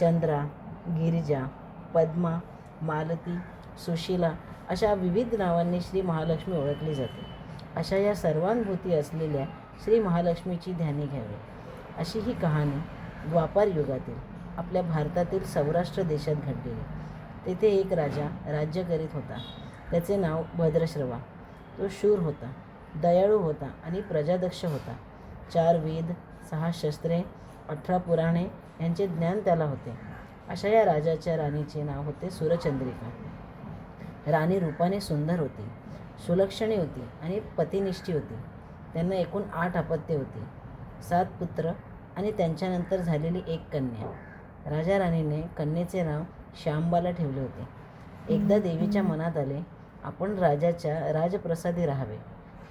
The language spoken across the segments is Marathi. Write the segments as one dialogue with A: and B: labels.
A: चंद्रा गिरिजा पद्मा मालती सुशीला अशा विविध नावांनी श्री महालक्ष्मी ओळखली जाते. अशा या सर्वांभूती असलेल्या श्री महालक्ष्मीची ध्यानी घ्यावी. अशी ही कहाणी द्वापार युगातील आपल्या भारतातील सौराष्ट्र देशात घडलेली. तेथे एक राजा राज्य करीत होता. त्याचे नाव भद्रश्रवा. तो शूर होता दयाळू होता आणि प्रजादक्ष होता. चार वेद सहा शस्त्रे अठरा पुराणे यांचे ज्ञान त्याला होते. अशा या राजाच्या राणीचे नाव होते सूरचंद्रिका. राणी रूपाने सुंदर होती सुलक्षणी होती आणि पतिनिष्ठी होती. त्यांना एकूण आठ अपत्ये होती. सात पुत्र आणि त्यांच्यानंतर झालेली एक कन्या. राजा राणीने कन्येचे नाव श्यामबाला ठेवले होते. एकदा देवीच्या मनात आले आपण राजाच्या राजप्रसादी राहावे.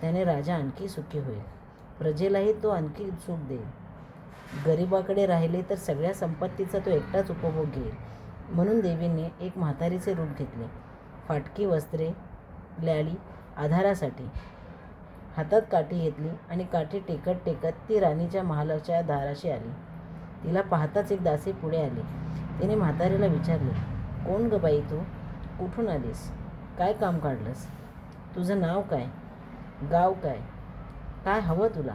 A: त्याने राजा आणखी सुखी होईल. प्रजेलाही तो आणखी सुख देईल. गरिबाकडे राहिले तर सगळ्या संपत्तीचा तो एकटाच उपभोग घेईल. म्हणून देवीने एक म्हातारीचे रूप घेतले. फाटकी वस्त्रे ल्याली आधारासाठी हातात काठी घेतली आणि काठी टेकत टेकत ती राणीच्या महालाच्या दाराशी आली. तिला पाहताच एक दासी पुढे आली. तिने म्हातारीला विचारले कोण ग बाई तू? कुठून आलीस? काय काम काढलंस? तुझं नाव काय? गाव काय? काय हवं तुला?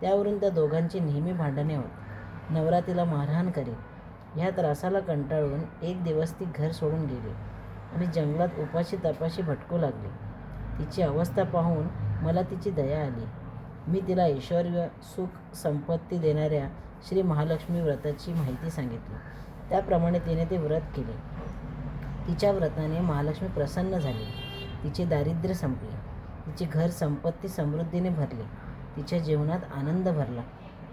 A: त्यावरून त्या दोघांची नेहमी भांडणे होत. नवरा तिला मारहाण करी ह्या त्रासाला कंटाळून एक दिवस ती घर सोडून गेली आणि जंगलात उपाशी तपाशी भटकू लागली. तिची अवस्था पाहून मला तिची दया आली. मी तिला ऐश्वर सुख संपत्ती देणाऱ्या श्री महालक्ष्मी व्रताची माहिती सांगितली. त्याप्रमाणे तिने ते व्रत केले. तिच्या व्रताने महालक्ष्मी प्रसन्न झाली. तिचे दारिद्र्य संपले. तिचे घर संपत्ती समृद्धीने भरले. तिच्या जीवनात आनंद भरला.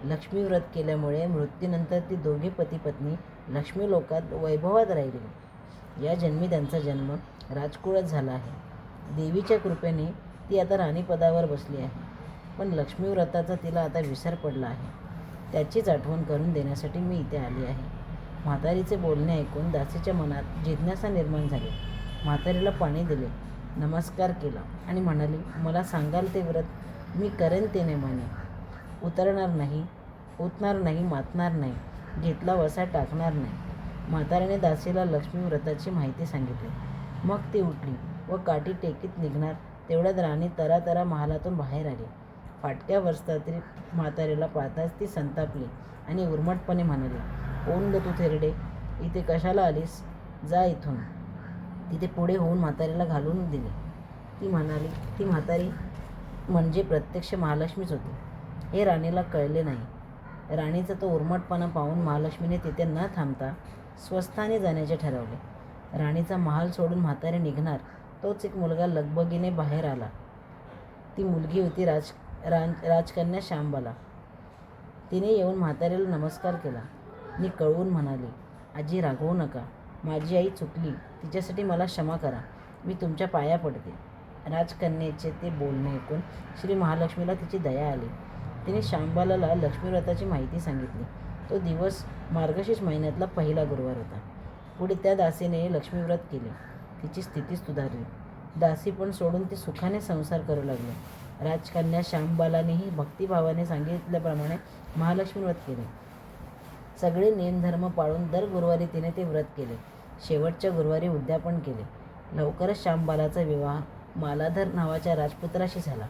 A: लक्ष्मी व्रत केल्यामुळे मृत्यूनंतर ती दोघे पती पत्नी लक्ष्मी लोकात वैभवात राहिली. या जन्मी त्यांचा जन्म राजकुळात झाला आहे. देवीच्या कृपेने ती आता राणीपदावर बसली आहे. पण लक्ष्मी व्रताचा तिला आता विसर पडला आहे. त्याचीच आठवण करून देण्यासाठी मी इथे आली आहे. म्हातारीचे बोलणे ऐकून दासीच्या मनात जिज्ञासा निर्माण झाली. म्हातारीला पाणी दिले नमस्कार केला आणि म्हणाली मला सांगाल ते व्रत मी करेन ते नेमाने उतरणार नाही उतणार नाही मातणार नाही घेतला वसा टाकणार नाही. म्हातारीने दासीला लक्ष्मी व्रताची माहिती सांगितली. मग ती उठली व काठी टेकीत निघणार तेवढ्यात राणी तरातरा महालातून बाहेर आली. फाटक्या वर्षातरी म्हातारीला पाहताच ती संतापली आणि उर्मटपणे म्हणाली कोण ग तू थेरडे इथे कशाला आलीस? जा इथून. तिथे पुढे होऊन म्हातारीला घालून दिले. ती म्हणाली ती म्हातारी म्हणजे प्रत्यक्ष महालक्ष्मीच होती. हे राणीला कळले नाही. राणीचा तो उर्मटपणा पाहून महालक्ष्मीने तिथे न थांबता स्वस्थाने जाण्याचे ठरवले. राणीचा महाल सोडून म्हातारे निघणार तोच एक मुलगा लगबगीने बाहेर आला. ती मुलगी होती राज राज राजकन्या श्यामबाला. तिने येऊन म्हाताऱ्याला नमस्कार केला. मी कळवून म्हणाली आजी रागवू नका. माझी आई चुकली. तिच्यासाठी मला क्षमा करा. मी तुमच्या पाया पडते. राजकन्येचे ते बोलणे ऐकून श्री महालक्ष्मीला तिची दया आली. तिने श्यामबालाला लक्ष्मीव्रताची माहिती सांगितली. तो दिवस मार्गशीर्ष महिन्यातला पहिला गुरुवार होता. पुढे त्या दासीने लक्ष्मीव्रत केले. तिची स्थिती सुधारली. दासी पण सोडून ती सुखाने संसार करू लागले. राजकन्या श्यामबालानेही भक्तिभावाने सांगितल्याप्रमाणे महालक्ष्मी व्रत केले. सगळे नियमधर्म पाळून दर गुरुवारी तिने ते व्रत केले. शेवटच्या गुरुवारी उद्यापन केले. लवकरच श्यामबालाचा विवाह मालाधर नावाच्या राजपुत्राशी झाला.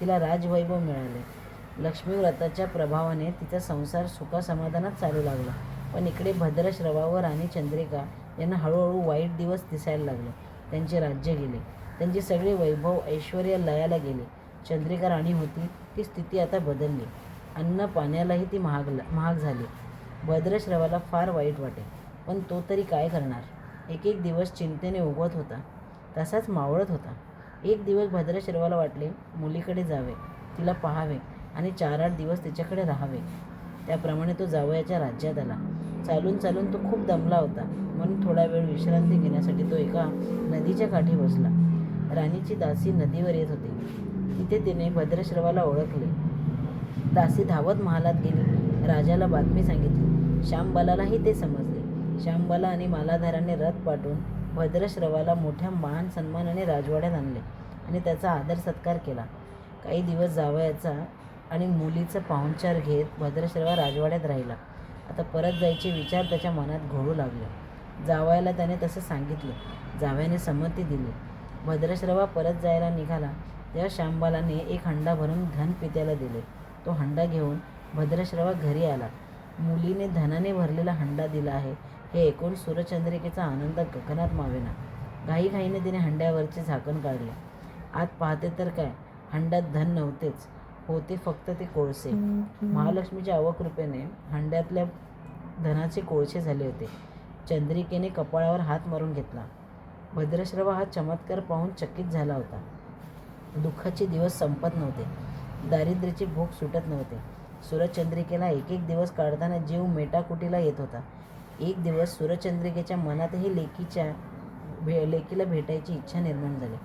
A: तिला राजवैभव मिळाले. लक्ष्मीव्रताच्या प्रभावाने तिचा संसार सुखासमाधानात चालू लागला. पण इकडे भद्रश्रवावर आणि चंद्रिका यांना हळूहळू वाईट दिवस दिसायला लागले. त्यांचे राज्य गेले. त्यांचे सगळे वैभव ऐश्वर लयाला गेले. चंद्रिका राणी होती ती स्थिती आता बदलली. अन्न पाण्यालाही ती महाग महाग झाली. भद्रश्रवाला फार वाईट वाटे. पण तो तरी काय करणार? एक एक दिवस चिंतेने उगवत होता. तसाच मावळत होता. एक दिवस भद्रश्रवाला वाटले मुलीकडे जावे तिला पाहावे आणि चार आठ दिवस तिच्याकडे राहावे. त्याप्रमाणे तो जावयाच्या राज्यात आला. चालून चालून तो खूप दमला होता. म्हणून थोडा वेळ विश्रांती घेण्यासाठी तो एका नदीच्या काठी बसला. राणीची दासी नदीवर येत होती. तिथे तिने भद्रश्रवाला ओळखले. दासी धावत महालात गेली. राजाला बातमी सांगितली. श्यामबालालाही ते समजले. श्यामबाला आणि मालाधाराने रथ पाठवून भद्रश्रवाला मोठ्या मान सन्मानाने राजवाड्यात आणले आणि त्याचा आदर सत्कार केला. काही दिवस जावयाचा आणि मुलीचा पाहुणचार घेत भद्रश्रवा राजवाड्यात राहिला. आता परत जायचे विचार त्याच्या मनात घोळू लागले. जावयाला त्याने तसं सांगितलं. जावयाने संमती दिली. भद्रश्रवा परत जायला निघाला. तेव्हा श्यामबालाने एक हंडा भरून धन पित्याला दिले. तो हंडा घेऊन भद्रश्रवा घरी आला. मुलीने धनाने भरलेला हंडा दिला आहे. हे ऐकून सूर्यचंद्रिकेचा आनंद गगनात मावेना. घाईघाईने तिने हंड्यावरचे झाकण काढले. आत पाहते तर काय? हंड्यात धन नव्हतेच. होते फक्त ते कोळसे. महालक्ष्मीच्या अवकृपेने हंड्यातल्या धनाचे कोळसे झाले होते. चंद्रिकेने कपाळावर हात मारून घेतला. भद्रश्रवा हा चमत्कार पाहून चकित झाला होता. दुःखाचे दिवस संपत नव्हते. दारिद्र्याची भूक सुटत नव्हते. सूरचंद्रिकेला एक एक दिवस काढताना जीव मेटाकुटीला येत होता. एक दिवस सूर्यचंद्रिकेच्या मनातही लेकीच्या भे लेकीला भेटायची इच्छा निर्माण झाली.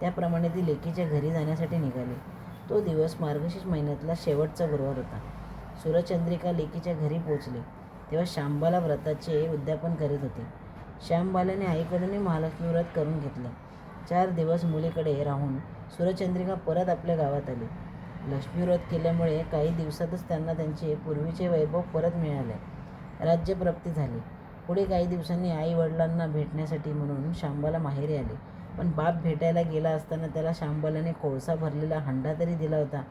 A: त्याप्रमाणे ती लेकीच्या घरी जाण्यासाठी निघाली. तो दिवस मार्गशीर्ष महिन्यातला शेवटचा गुरुवार होता. सूर्यचंद्रिका लेकीच्या घरी पोचली तेव्हा श्यामबाला व्रताचे उद्यापन करीत होते. श्यामबालाने आईकडून महालक्ष्मी व्रत करून घेतले. चार दिवस मुलीकडे राहून सूरचंद्रिका परत आपल्या गावात आली. लक्ष्मीव्रत केल्यामुळे काही दिवसातच त्यांना त्यांचे पूर्वीचे वैभव परत मिळाले. राज्यप्राप्ती झाली. पुढे काही दिवसांनी आई वडिलांना भेटण्यासाठी म्हणून शांबाला माहेरी आले. पण बाप भेटायला गेला असताना त्याला शांबालाने कोळसा भरलेला हंडा तरी दिला होता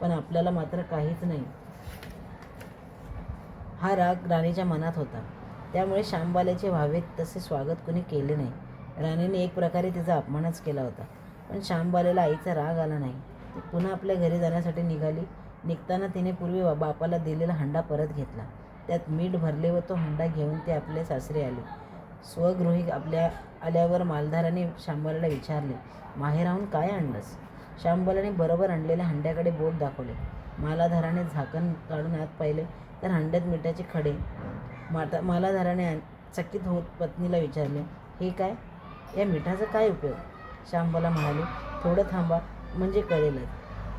A: पण आपल्याला मात्र काहीच नाही. हा राग राणीच्या मनात होता. त्यामुळे शांबालाचे व्हावे तसे स्वागत कुणी केले नाही. राणीने एक प्रकारे तिचा अपमानच केला होता. पण शांबालेला आईचा राग आला नाही. ती पुन्हा आपल्या घरी जाण्यासाठी निघाली. निघताना तिने पूर्वी बापाला दिलेला हंडा परत घेतला. त्यात मीठ भरले व तो हंडा घेऊन ते आपल्या सासरे आले. स्वगृही आपल्या आल्यावर मालधाराने शांबालाला विचारले माहेराहून काय आणलंस? शांबालाने बरोबर आणलेल्या हंड्याकडे बोट दाखवले. मालाधाराने झाकण काढून आत पाहिले तर हंड्यात मिठाचे खडे. माता मालाधाराने आण- चकित होत पत्नीला विचारले हे काय? या मिठाचा काय उपयोग? श्यामबाला म्हणाले थोडं थांबा म्हणजे कळेलच.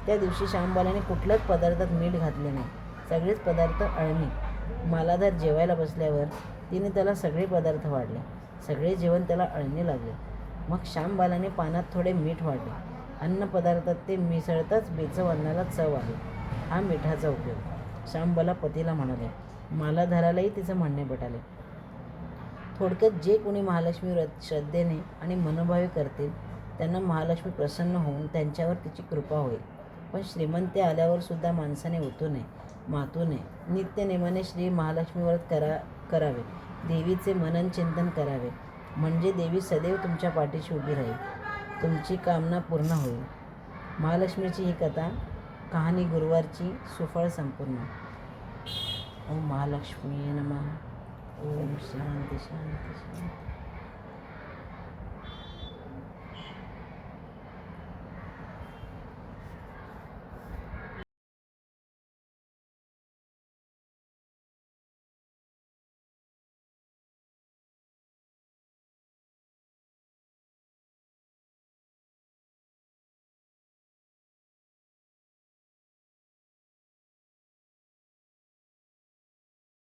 A: त्या दिवशी श्यामबालाने कुठल्याच पदार्थात मीठ घातले नाही. सगळेच पदार्थ अळणी मालाधार जेवायला बसल्यावर तिने त्याला सगळे पदार्थ वाढले. सगळे जेवण त्याला अळणी लागले. मग श्यामबालाने पानात थोडे मीठ वाढले. अन्न पदार्थात ते मिसळताच बेचव अन्नाला चव आली. हा मिठाचा उपयोग. श्यामबाला पतीला म्हणाले मालाधारालाही तिचं म्हणणे पटाले. थोडक्यात जे कोणी महालक्ष्मी व्रत श्रद्धेने आणि मनोभावे करतील त्यांना महालक्ष्मी प्रसन्न होऊन त्यांच्यावर तिची कृपा होईल. पण श्रीमंती आल्यावर सुद्धा माणसाने ओतू नये. मातूने नित्यनेमाने श्री महालक्ष्मी व्रत करा करावे. देवीचे मनन चिंतन करावे. म्हणजे देवी सदैव तुमच्या पाठीशी उभी राहील. तुमची कामना पूर्ण होईल. महालक्ष्मीची ही कथा कहाणी गुरुवारची सुफळ संपूर्ण. ओम महालक्ष्मी नमः. ओम शांती शांती शांती.